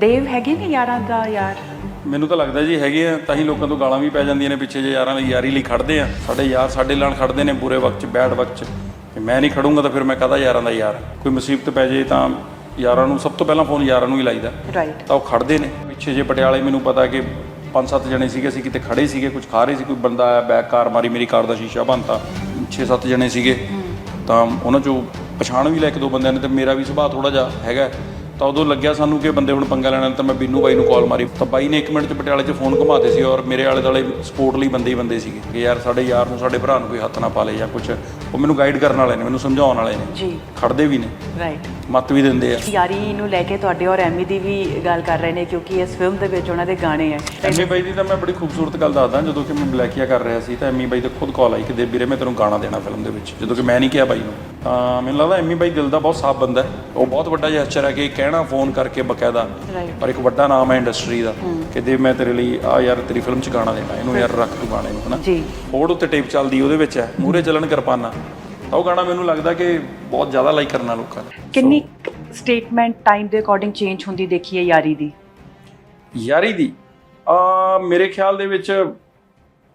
ਦੇਵ ਹੈਗੇ ਨੇ ਯਾਰਾਂ ਦਾ ਯਾਰ? ਮੈਨੂੰ ਤਾਂ ਲੱਗਦਾ ਜੀ ਹੈਗੇ ਆ ਤਾਂ ਹੀ ਲੋਕਾਂ ਤੋਂ ਗਾਲਾਂ ਵੀ ਪੈ ਜਾਂਦੀਆਂ ਨੇ ਪਿੱਛੇ ਜੇ ਯਾਰਾਂ ਲਈ ਯਾਰੀ ਲਈ ਖੜਦੇ ਆ। ਸਾਡੇ ਯਾਰ ਸਾਡੇ ਨਾਲ ਖੜਦੇ ਨੇ ਬੁਰੇ ਵਕਤ 'ਚ ਬੈਡ ਵਕਤ 'ਚ। ਤੇ ਮੈਂ ਨਹੀਂ ਖੜੂੰਗਾ ਤਾਂ ਫਿਰ ਮੈਂ ਕਾਹਦਾ ਯਾਰਾਂ ਦਾ ਯਾਰ? ਕੋਈ ਮੁਸੀਬਤ ਪੈ ਜੇ ਤਾਂ ਯਾਰਾਂ ਨੂੰ ਸਭ ਤੋਂ ਪਹਿਲਾਂ ਫੋਨ ਯਾਰਾਂ ਨੂੰ ਹੀ ਲਾਈਦਾ। ਰਾਈਟ ਤਾਂ ਉਹ ਖੜਦੇ ਨੇ। ਪਿੱਛੇ ਜੇ ਪਟਿਆਲੇ ਮੈਨੂੰ ਪਤਾ ਕਿ ਪੰਜ ਸੱਤ ਜਣੇ ਸੀਗੇ ਅਸੀਂ ਕਿਤੇ ਖੜੇ ਸੀਗੇ ਕੁਝ ਖਾ ਰਹੇ ਸੀ ਕੋਈ ਬੰਦਾ ਆਇਆ ਬੈਕ ਕਾਰ ਮਾਰੀ ਮੇਰੀ ਕਾਰ ਦਾ ਸ਼ੀਸ਼ਾ ਭੰਨਤਾ 6-7 ਜਣੇ ਸੀਗੇ। ਤਾਂ ਉਹਨਾਂ ਚੋਂ ਪਛਾਣ ਵੀ ਲੈ ਇੱਕ ਦੋ ਬੰਦਿਆਂ ਨੇ ਤੇ ਮੇਰਾ ਵੀ ਸੁਭਾਅ ਥੋੜਾ ਜਿਹਾ ਹੈਗਾ। ਤਾਂ ਉਦੋਂ ਲੱਗਿਆ ਸਾਨੂੰ ਕਿ ਬੰਦੇ ਹੁਣ ਪੰਗਾ ਲੈਣਾ ਤਾਂ ਮੈਂ ਬੀਨੂ ਬਾਈ ਨੂੰ ਕਾਲ ਮਾਰੀ। ਤਾਂ ਬਾਈ ਨੇ 1 ਮਿੰਟ 'ਚ ਪਟਿਆਲੇ 'ਚ ਫੋਨ ਘੁਮਾਤੇ ਸੀ ਔਰ ਮੇਰੇ ਆਲੇ ਦੁਆਲੇ ਸਪੋਰਟ ਲਈ ਬੰਦੇ ਹੀ ਬੰਦੇ ਸੀਗੇ ਕਿ ਯਾਰ ਸਾਡੇ ਯਾਰ ਨੂੰ ਸਾਡੇ ਭਰਾ ਨੂੰ ਕੋਈ ਹੱਥ ਨਾ ਪਾ ਲੇ ਜਾਂ ਕੁਝ ਉਹ ਮੈਨੂੰ ਗਾਈਡ ਕਰਨ ਵਾਲੇ ਨੇ ਮੈਨੂੰ ਸਮਝਾਉਣ ਵਾਲੇ ਨੇ। ਜੀ। ਖੜਦੇ ਵੀ ਨੇ। ਰਾਈਟ ਮੱਤ ਵੀ ਦਿੰਦੇ ਆ। ਯਾਰੀ ਨੂੰ ਲੈ ਕੇ ਤੁਹਾਡੇ ਔਰ ਐਮੀ ਦੀ ਵੀ ਗੱਲ ਕਰ ਰਹੇ ਨੇ ਕਿਉਂਕਿ ਇਸ ਫਿਲਮ ਦੇ ਵਿੱਚ ਉਹਨਾਂ ਦੇ ਗਾਣੇ ਹੈ ਐਮੀ ਬਾਈ ਦੀ ਤਾਂ ਮੈਂ ਬੜੀ ਖੂਬਸੂਰਤ ਗੱਲ ਦੱਸਦਾ ਜਦੋਂ ਕਿ ਮੈਂ ਬਲੈਕੀਆ ਕਰ ਰਿਹਾ ਸੀ ਤਾਂ ਐਮੀ ਬਾਈ ਤੋਂ ਖੁਦ ਕਾਲ ਆਈ ਕਿ ਦੇ ਵੀਰੇ ਮੈਂ ਤੈਨੂੰ ਗਾਣਾ ਦੇਣਾ ਫਿਲਮ ਦੇ ਵਿੱਚ। ਜਦੋਂ ਕਿ ਮੈਂ ਨਹੀਂ ਕਿਹਾ ਬਾਈ ਨੂੰ। ਤਾਂ ਮੈਨੂੰ ਲੱਗਦਾ ਐਮੀ ਬਾਈ ਦਿਲ ਦਾ ਬਹੁਤ ਸਾਫ਼ ਬੰਦਾ ਹੈ। ਉਹ ਬਹੁਤ ਵੱਡਾ ਜੈਸਚਰ ਹੈ ਕਿ ਕਹਿਣਾ ਫੋਨ ਕਰਕੇ ਬਕਾਇਦਾ। ਪਰ ਇੱਕ ਵੱਡਾ ਨਾਮ ਹੈ ਇੰਡਸਟਰੀ ਦਾ ਕਿ ਦੇ ਮੈਂ ਤੇਰੇ ਲਈ ਆ ਯਾਰ ਤੇਰੀ ਫਿਲਮ 'ਚ ਗਾਣਾ ਦੇਣਾ ਇਹਨੂੰ ਯਾਰ ਰੱਖ ਤੂੰ ਗਾਣੇ ਨੂੰ ਹਨਾ? ਜੀ। ਬੋਰਡ ਉੱਤੇ ਟੇਪ ਚੱਲਦੀ ਉਹਦੇ ਵਿੱਚ ਹੈ। ਮੂਰੇ ਚੱਲਣ ਕਿਰਪਾਨਾਂ। ਤਾਂ ਉਹ ਗਾਣਾ ਮੈਨੂੰ ਲੱਗਦਾ ਕਿ ਬਹੁਤ ਜ਼ਿਆਦਾ ਲਾਈਕ ਕਰਨਾ ਲੋਕਾਂ ਨੇ। ਕਿੰਨੀ ਸਟੇਟਮੈਂਟ ਟਾਈਮ ਦੇ ਅਕੋਰਡਿੰਗ ਚੇਂਜ ਹੁੰਦੀ ਦੇਖੀ ਹੈ ਯਾਰੀ ਦੀ? ਯਾਰੀ ਦੀ? ਆ ਮੇਰੇ ਖਿਆਲ ਦੇ ਵਿੱਚ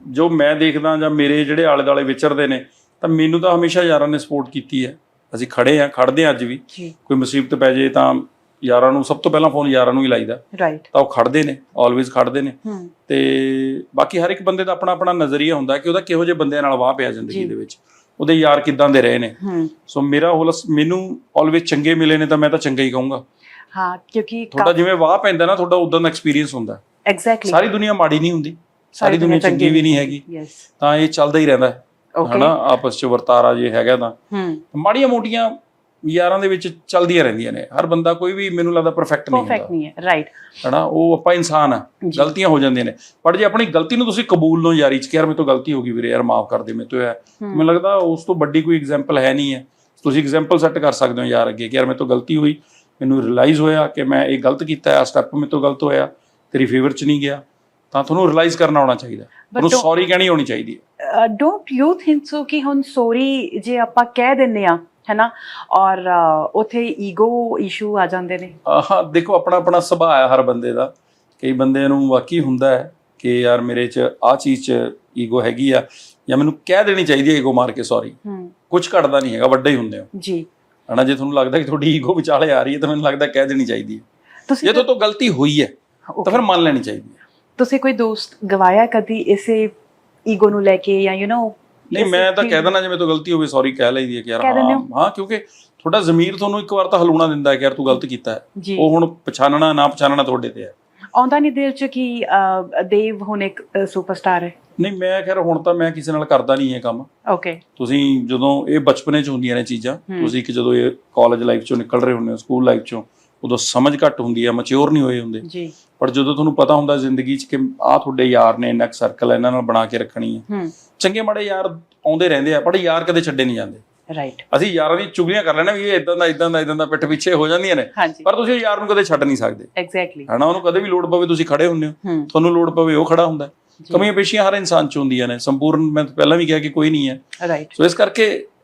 ਜੋ ਮੈਂ ਦੇਖਦਾ ਜਾਂ ਮੇਰੇ ਜਿਹੜੇ ਆਲੇ ਦੁਆਲੇ ਵਿਚਰਦੇ ਨੇ ਤਾਂ ਮੈਨੂੰ ਤਾਂ ਹਮੇਸ਼ਾ ਯਾਰਾਂ ਨੇ ਸਪੋਰਟ ਕੀਤੀ ਹੈ। ਅਸੀਂ ਖੜੇ ਆ ਖੜਦੇ ਆ ਅੱਜ ਵੀ। ਕੋਈ ਮੁਸੀਬਤ ਪੈ ਜੇ ਤਾਂ ਯਾਰਾਂ ਨੂੰ ਸਭ ਤੋਂ ਪਹਿਲਾਂ ਫੋਨ ਯਾਰਾਂ ਨੂੰ ਹੀ ਲਾਈਦਾ। ਰਾਈਟ ਤਾਂ ਉਹ ਖੜਦੇ ਨੇ ਆਲਵੇਜ਼ ਖੜਦੇ ਨੇ। ਤੇ ਬਾਕੀ ਹਰ ਇੱਕ ਬੰਦੇ ਦਾ ਆਪਣਾ ਆਪਣਾ ਨਜ਼ਰੀਆ ਹੁੰਦਾ ਕਿ ਉਹਦਾ ਕਿਹੋ ਜਿਹੇ ਬੰਦਿਆਂ ਨਾਲ ਵਾਹ ਪਿਆ ਜ਼ਿੰਦਗੀ। ਦੇ ਵਿੱਚ। ਉਹਦੇ ਯਾਰ ਕਿੱਦਾਂ ਦੇ ਰਹੇ ਨੇ। ਸੋ ਮੇਰਾ ਹੋਲਸ ਮੈਨੂੰ ਆਲਵੇਜ਼ ਚੰਗੇ ਮਿਲੇ ਨੇ ਤਾਂ ਮੈਂ ਤਾਂ ਚੰਗਾ ਹੀ ਕਹੂੰਗਾ। ਹਾਂ ਕਿਉਂਕਿ ਤੁਹਾਡਾ ਜਿਵੇਂ ਵਾਹ ਪੈਂਦਾ ਨਾ ਤੁਹਾਡਾ ਉਦਾਂ ਦਾ ਐਕਸਪੀਰੀਅੰਸ ਹੁੰਦਾ। ਐਗਜ਼ੈਕਟਲੀ ਸਾਰੀ ਦੁਨੀਆ ਮਾੜੀ ਨਹੀਂ ਹੁੰਦੀ ਸਾਰੀ ਦੁਨੀਆ ਚੰਗੀ ਵੀ ਨਹੀਂ ਹੈਗੀ। ਯੈਸ ਤਾਂ ਇਹ ਚੱਲਦਾ ਹੀ ਰਹਿੰਦਾ। ਹੈ ਹਨਾ ਆਪਸ ਚ ਵਰਤਾਰਾ ਜੇ ਹੈਗਾ ਤਾਂ। ਮਾੜੀਆਂ ਮੋਟੀਆਂ ਯਾਰਾਂ ਦੇ ਵਿੱਚ ਚੱਲਦੀਆਂ ਰਹਿੰਦੀਆਂ ਨੇ। ਹਰ ਬੰਦਾ ਕੋਈ ਵੀ ਮੈਨੂੰ ਲੱਗਦਾ ਪਰਫੈਕਟ ਨਹੀਂ ਪਰਫੈਕਟ ਹੁੰਦਾ। ਨਹੀਂ ਹੈ ਰਾਈਟ ਹਨਾ ਉਹ ਆਪਾਂ ਇਨਸਾਨ ਆ। ਗਲਤੀਆਂ ਹੋ ਜਾਂਦੀਆਂ ਨੇ। ਪਰ ਜੇ ਆਪਣੀ ਗਲਤੀ ਨੂੰ ਤੁਸੀਂ ਕਬੂਲ ਲਓ ਯਾਰੀ ਚ ਕਿ ਯਾਰ ਮੇਰੇ ਤੋਂ ਗਲਤੀ ਹੋ ਗਈ ਵੀਰੇ ਯਾਰ ਮਾਫ ਕਰ ਦੇ ਮੇਰੇ ਤੋਂ ਹੈ। ਮੈਨੂੰ ਲੱਗਦਾ ਉਸ ਤੋਂ ਵੱਡੀ ਕੋਈ ਐਗਜ਼ਾਮਪਲ ਹੈ ਨਹੀਂ ਹੈ। ਤੁਸੀਂ ਐਗਜ਼ਾਮਪਲ ਸੈੱਟ ਕਰ ਸਕਦੇ ਹੋ ਯਾਰ ਅੱਗੇ ਕਿ ਯਾਰ ਮੇਰੇ ਤੋਂ ਗਲਤੀ ਹੋਈ ਮੈਨੂੰ ਰਿਅਲਾਈਜ਼ ਹੋਇਆ ਕਿ ਮੈਂ ਇਹ ਗਲਤ ਕੀਤਾ ਹੈ ਆ ਸਟੈਪ ਮੇਰੇ ਤੋਂ ਗਲਤ ਹੋਇਆ ਤੇਰੀ ਫੇਵਰ ਚ ਨਹੀਂ ਗਿਆ। ਤਾਂ ਤੁਹਾਨੂੰ ਰਿਅਲਾਈਜ਼ ਕਰਨਾ ਆਉਣਾ ਚਾਹੀਦਾ। ਤੁਹਾਨੂੰ don't- ਸੌਰੀ ਕਹਿਣੀ ਆਉਣੀ ਚਾਹੀਦੀ ਹੈ। ਡੋਂਟ ਯੂ ਥਿੰਕ ਸੋ ਕਿ ਹੁਣ ਸੌਰੀ ਜੇ ਆਪਾਂ ਕਹਿ ਦਿੰਨੇ ਆ ਹੈਨਾ ਔਰ ਉੱਥੇ ਈਗੋ ਇਸ਼ੂ ਆ ਜਾਂਦੇ ਨੇ। ਆਹ ਦੇਖੋ ਆਪਣਾ ਆਪਣਾ ਸੁਭਾਅ ਹੈ ਹਰ ਬੰਦੇ ਦਾ। ਕਈ ਬੰਦੇ ਨੂੰ ਵਾਕਈ ਹੁੰਦਾ ਹੈ ਕਿ ਯਾਰ ਮੇਰੇ 'ਚ ਆ ਚੀਜ਼ 'ਚ ਈਗੋ ਹੈਗੀ ਆ ਜਾਂ ਮੈਨੂੰ ਕਹਿ ਦੇਣੀ ਚਾਹੀਦੀ ਹੈ ਈਗੋ ਮਾਰ ਕੇ ਸੌਰੀ ਹੂੰ। ਕੁਝ ਘਟਦਾ ਨਹੀਂ ਹੈਗਾ ਵੱਡੇ ਹੀ ਹੁੰਦੇ ਹੋ। ਜੀ। ਹਨਾ ਜੇ ਤੁਹਾਨੂੰ ਲੱਗਦਾ ਕਿ ਤੁਹਾਡੀ ਈਗੋ ਵਿਚਾਲੇ ਆ ਰਹੀ ਹੈ ਤਾਂ ਮੈਨੂੰ ਲੱਗਦਾ ਕਹਿ ਦੇਣੀ ਚਾਹੀਦੀ ਹੈ। ਤੁਸੀਂ ਜੇ ਤੋਂ ਗਲਤੀ ਹੋਈ ਹੈ ਤਾਂ ਫਿਰ ਮੰਨ ਲੈਣੀ ਚਾਹੀਦੀ ਹੈ। ਤੁਸੀਂ ਕੋਈ ਦੋਸਤ ਗਵਾਇਆ ਕਦੀ ਇਸੇ ਈਗੋ ਨੂੰ ਲੈ ਕੇ ਜਾਂ ਯੂ نو ਨਹੀਂ ਮੈਂ ਤਾਂ ਕਹਿ ਦਿੰਦਾ ਜੇ ਮੇਰੇ ਤੋਂ ਗਲਤੀ ਹੋਵੇ ਸੌਰੀ ਕਹਿ ਲਈਦੀ ਹੈ ਕਿ ਯਾਰ ਹਾਂ ਹਾਂ। ਕਿਉਂਕਿ ਤੁਹਾਡਾ ਜ਼ਮੀਰ ਤੁਹਾਨੂੰ ਇੱਕ ਵਾਰ ਤਾਂ ਹਲੂਣਾ ਦਿੰਦਾ ਹੈ ਕਿ ਯਾਰ ਤੂੰ ਗਲਤ ਕੀਤਾ ਹੈ। ਉਹ ਹੁਣ ਪਛਾਣਨਾ ਨਾ ਪਛਾਣਨਾ ਤੁਹਾਡੇ ਤੇ ਹੈ। ਆਉਂਦਾ ਨਹੀਂ ਦਿਲ ਚ ਕਿ ਦੇਵ ਹੁਣ ਇੱਕ ਸੁਪਰਸਟਾਰ ਹੈ। ਨਹੀਂ ਮੈਂ ਖੈਰ ਹੁਣ ਤਾਂ ਮੈਂ ਕਿਸੇ ਨਾਲ ਕਰਦਾ ਨਹੀਂ ਇਹ ਕੰਮ। ਓਕੇ ਤੁਸੀਂ ਜਦੋਂ ਇਹ ਬਚਪਨੇ ਚ ਹੁੰਦੀਆਂ ਨੇ ਚੀਜ਼ਾਂ ਤੁਸੀਂ ਕਿ ਜਦੋਂ ਇਹ ਕਾਲਜ ਲਾਈਫ ਚੋਂ ਨਿਕਲ ਰਹੇ ਹੁੰਦੇ ਹੋ ਸਕੂਲ ਲਾਈਫ ਚੋਂ ਉਦੋਂ ਸਮਝ ਘੱਟ ਹੁੰਦੀ ਹੈ ਮੈਚੁਰ ਨਹੀਂ ਹੋਏ ਹੁੰਦੇ। ਜੀ। ਪਰ ਜਦੋਂ ਤੁਹਾਨੂੰ ਪਤਾ ਹੁੰਦਾ ਜ਼ਿੰਦਗੀ 'ਚ ਕਿ ਆਹ ਤੁਹਾਡੇ ਯਾਰ ਨੇ ਇੰਨਾ ਸਰਕਲ ਇਹਨਾਂ ਨਾਲ ਬਣਾ ਕੇ ਰੱਖਣੀ ਹੈ ਹੂੰ। ਚੰਗੇ ਮਾੜੇ ਯਾਰ ਆਉਂਦੇ ਰਹਿੰਦੇ ਆ ਪਰ ਯਾਰ ਕਦੇ ਛੱਡੇ ਨਹੀਂ ਜਾਂਦੇ। ਰਾਈਟ ਅਸੀਂ ਯਾਰਾਂ ਦੀ ਚੁਗਲੀਆਂ ਕਰ ਲੈਣਾ ਵੀ ਇਹ ਇਦਾਂ ਦਾ ਇਦਾਂ ਦਾ ਇਦਾਂ ਦਾ ਪਿੱਠ ਪਿੱਛੇ ਹੋ ਜਾਂਦੀਆਂ ਨੇ। ਪਰ ਤੁਸੀਂ ਯਾਰ ਨੂੰ ਕਦੇ ਛੱਡ ਨਹੀਂ ਸਕਦੇ। ਐਗਜ਼ੈਕਟਲੀ ਹਨਾ ਉਹਨੂੰ ਕਦੇ ਵੀ ਲੋੜ ਪਵੇ ਤੁਸੀਂ ਖੜੇ ਹੁੰਦੇ ਹੋ। ਤੁਹਾਨੂੰ ਲੋੜ ਪਵੇ ਉਹ ਖੜਾ ਹੁੰਦਾ। ਕਮੀਆਂ ਪੇਸ਼ੀਆਂ ਹਰ ਇਨਸਾਨ 'ਚ ਹੁੰਦੀਆਂ ਨੇ। ਸੰਪੂਰਨ ਮੈਂ ਪਹਿਲਾਂ ਵੀ ਕਿਹਾ ਕਿ ਕੋਈ ਨਹੀਂ ਹੈ। ਰਾਈਟ ਸੋ ਇਸ ਕਰਕੇ